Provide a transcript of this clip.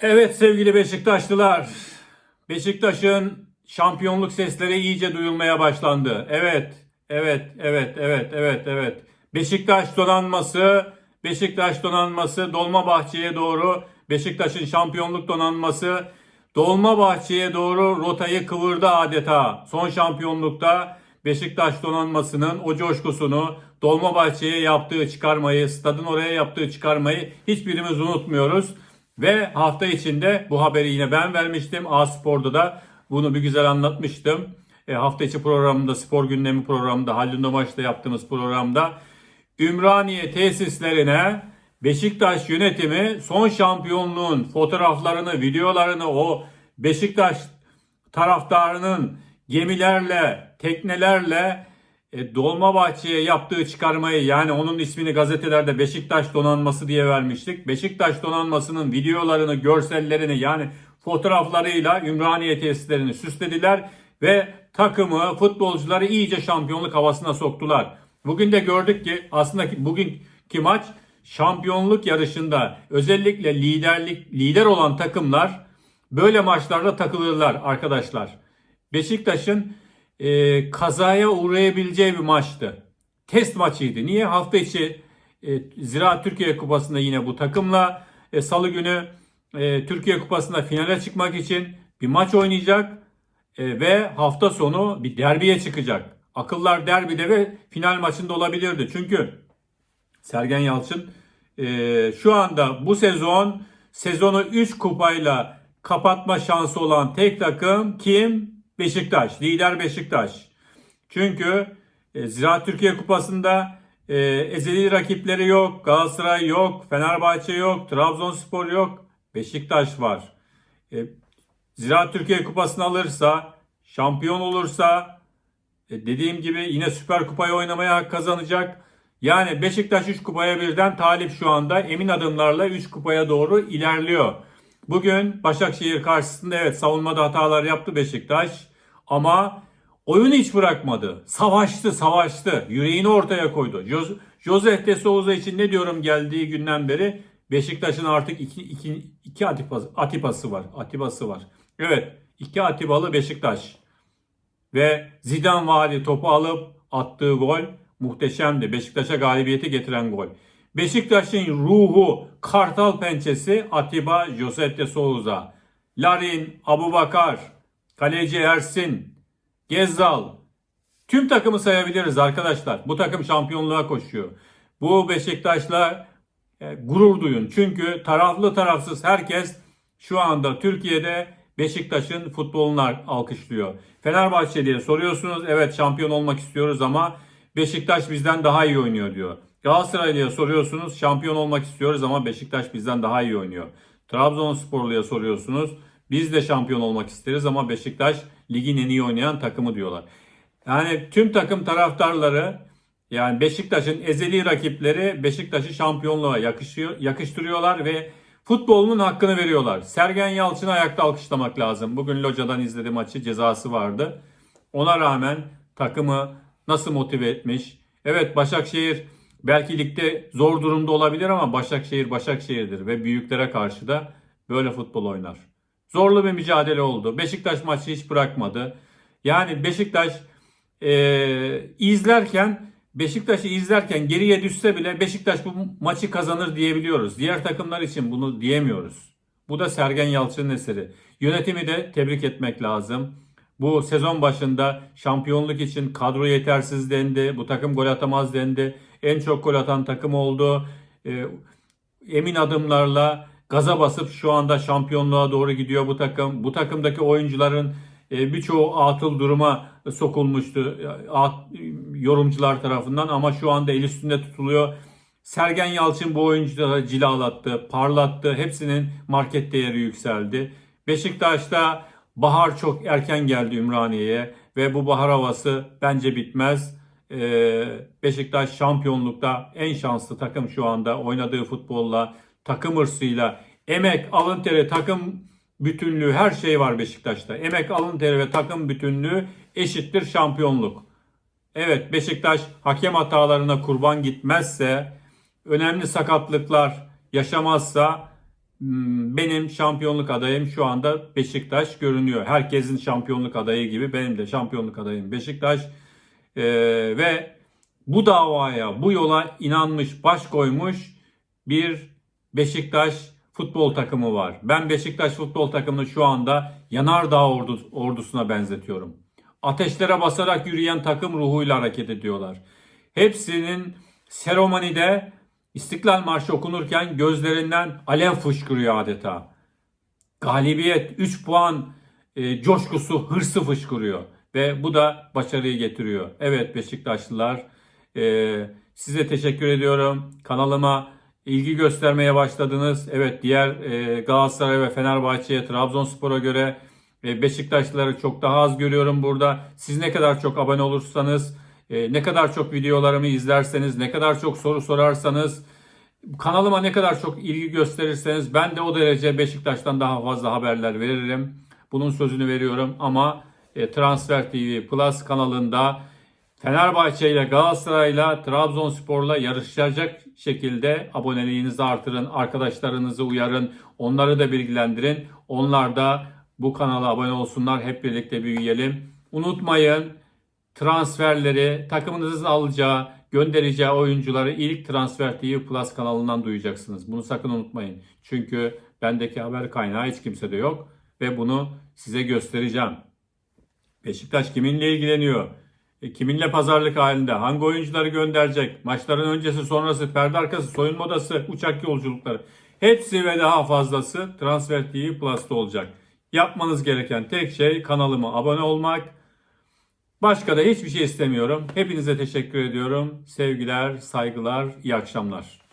Evet sevgili Beşiktaşlılar. Beşiktaş'ın şampiyonluk sesleri iyice duyulmaya başlandı. Evet, evet, evet, evet, evet, evet. Beşiktaş donanması, Beşiktaş donanması Dolmabahçe'ye doğru Beşiktaş'ın şampiyonluk donanması Dolmabahçe'ye doğru rotayı kıvırdı adeta. Son şampiyonlukta Beşiktaş donanmasının o coşkusunu Dolmabahçe'ye yaptığı çıkarmayı, stadın oraya yaptığı çıkarmayı hiçbirimiz unutmuyoruz. Ve hafta içinde bu haberi yine ben vermiştim. A Spor'da da bunu bir güzel anlatmıştım. E, hafta içi programında, spor gündemi programında, Haldun Domaç'ta yaptığımız programda Ümraniye tesislerine Beşiktaş yönetimi son şampiyonluğun fotoğraflarını, videolarını o Beşiktaş taraftarının gemilerle, teknelerle e, Dolmabahçe'ye yaptığı çıkarmayı yani onun ismini gazetelerde Beşiktaş donanması diye vermiştik. Beşiktaş donanmasının videolarını, görsellerini yani fotoğraflarıyla Ümraniye tesislerini süslediler ve takımı, futbolcuları iyice şampiyonluk havasına soktular. Bugün de gördük ki aslında bugünkü maç şampiyonluk yarışında özellikle liderlik lider olan takımlar böyle maçlarda takılırlar arkadaşlar. Beşiktaş'ın e, kazaya uğrayabileceği bir maçtı. Test maçıydı. Niye? Hafta içi e, Ziraat Türkiye Kupası'nda yine bu takımla e, salı günü e, Türkiye Kupası'nda finale çıkmak için bir maç oynayacak e, ve hafta sonu bir derbiye çıkacak. Akıllar derbide ve final maçında olabilirdi. Çünkü Sergen Yalçın e, şu anda bu sezon sezonu 3 kupayla kapatma şansı olan tek takım kim? Beşiktaş. Lider Beşiktaş. Çünkü e, Ziraat Türkiye Kupası'nda e, ezeli rakipleri yok. Galatasaray yok. Fenerbahçe yok. Trabzonspor yok. Beşiktaş var. E, Ziraat Türkiye Kupası'nı alırsa, şampiyon olursa e, dediğim gibi yine Süper Kupayı oynamaya hak kazanacak. Yani Beşiktaş 3 kupaya birden talip şu anda emin adımlarla 3 kupaya doğru ilerliyor. Bugün Başakşehir karşısında evet savunmada hatalar yaptı Beşiktaş ama oyunu hiç bırakmadı. Savaştı, savaştı. Yüreğini ortaya koydu. Jos- Josef de Souza için ne diyorum geldiği günden beri Beşiktaş'ın artık iki, iki, iki atipası, atipası var. Atibası var. Evet, iki atibalı Beşiktaş. Ve Zidane vali topu alıp attığı gol muhteşemdi. Beşiktaş'a galibiyeti getiren gol. Beşiktaş'ın ruhu, kartal pençesi Atiba Josep de Souza. Larin, Abubakar, Kaleci Ersin, Gezzal. Tüm takımı sayabiliriz arkadaşlar. Bu takım şampiyonluğa koşuyor. Bu Beşiktaş'la e, gurur duyun. Çünkü taraflı tarafsız herkes şu anda Türkiye'de Beşiktaş'ın futbolunu alkışlıyor. Fenerbahçe diye soruyorsunuz. Evet şampiyon olmak istiyoruz ama Beşiktaş bizden daha iyi oynuyor diyor. Galatasaray diye soruyorsunuz. Şampiyon olmak istiyoruz ama Beşiktaş bizden daha iyi oynuyor. Trabzonsporlu'ya soruyorsunuz. Biz de şampiyon olmak isteriz ama Beşiktaş ligin en iyi oynayan takımı diyorlar. Yani tüm takım taraftarları yani Beşiktaş'ın ezeli rakipleri Beşiktaş'ı şampiyonluğa yakışıyor, yakıştırıyorlar ve futbolunun hakkını veriyorlar. Sergen Yalçın'ı ayakta alkışlamak lazım. Bugün Loca'dan izledi maçı cezası vardı. Ona rağmen takımı nasıl motive etmiş. Evet Başakşehir belki ligde zor durumda olabilir ama Başakşehir Başakşehir'dir ve büyüklere karşı da böyle futbol oynar. Zorlu bir mücadele oldu. Beşiktaş maçı hiç bırakmadı. Yani Beşiktaş e, izlerken Beşiktaş'ı izlerken geriye düşse bile Beşiktaş bu maçı kazanır diyebiliyoruz. Diğer takımlar için bunu diyemiyoruz. Bu da Sergen Yalçın'ın eseri. Yönetimi de tebrik etmek lazım. Bu sezon başında şampiyonluk için kadro yetersiz dendi. Bu takım gol atamaz dendi. En çok gol atan takım oldu. E, emin adımlarla gaza basıp şu anda şampiyonluğa doğru gidiyor bu takım. Bu takımdaki oyuncuların e, birçoğu atıl duruma sokulmuştu at, yorumcular tarafından ama şu anda el üstünde tutuluyor. Sergen Yalçın bu oyuncuları cilalattı, parlattı. Hepsinin market değeri yükseldi. Beşiktaş'ta bahar çok erken geldi Ümraniye'ye ve bu bahar havası bence bitmez. Ee, Beşiktaş şampiyonlukta en şanslı takım şu anda oynadığı futbolla, takım hırsıyla, emek, alın teri, takım bütünlüğü her şey var Beşiktaş'ta. Emek, alın teri ve takım bütünlüğü eşittir şampiyonluk. Evet Beşiktaş hakem hatalarına kurban gitmezse, önemli sakatlıklar yaşamazsa Hmm, Benim şampiyonluk adayım şu anda Beşiktaş görünüyor. Herkesin şampiyonluk adayı gibi benim de şampiyonluk adayım Beşiktaş. Ee, ve bu davaya, bu yola inanmış, baş koymuş bir Beşiktaş futbol takımı var. Ben Beşiktaş futbol takımını şu anda Yanardağ ordu- ordusuna benzetiyorum. Ateşlere basarak yürüyen takım ruhuyla hareket ediyorlar. Hepsinin seremonide İstiklal Marşı okunurken gözlerinden alev fışkırıyor adeta. Galibiyet, 3 puan e, coşkusu, hırsı fışkırıyor. Ve bu da başarıyı getiriyor. Evet Beşiktaşlılar e, size teşekkür ediyorum. Kanalıma ilgi göstermeye başladınız. Evet diğer e, Galatasaray ve Fenerbahçe'ye, Trabzonspor'a göre e, Beşiktaşlıları çok daha az görüyorum burada. Siz ne kadar çok abone olursanız, e, ne kadar çok videolarımı izlerseniz, ne kadar çok soru sorarsanız, kanalıma ne kadar çok ilgi gösterirseniz ben de o derece Beşiktaş'tan daha fazla haberler veririm. Bunun sözünü veriyorum ama Transfer TV Plus kanalında Fenerbahçe ile Galatasaray'la Trabzonspor'la yarışacak şekilde aboneliğinizi artırın, arkadaşlarınızı uyarın, onları da bilgilendirin. Onlar da bu kanala abone olsunlar, hep birlikte büyüyelim. Unutmayın transferleri, takımınızın alacağı, göndereceği oyuncuları ilk Transfer TV Plus kanalından duyacaksınız. Bunu sakın unutmayın. Çünkü bendeki haber kaynağı hiç kimsede yok ve bunu size göstereceğim. Beşiktaş kiminle ilgileniyor? E, kiminle pazarlık halinde? Hangi oyuncuları gönderecek? Maçların öncesi, sonrası, perde arkası, soyunma odası, uçak yolculukları. Hepsi ve daha fazlası Transfer TV Plus'ta olacak. Yapmanız gereken tek şey kanalıma abone olmak. Başka da hiçbir şey istemiyorum. Hepinize teşekkür ediyorum. Sevgiler, saygılar, iyi akşamlar.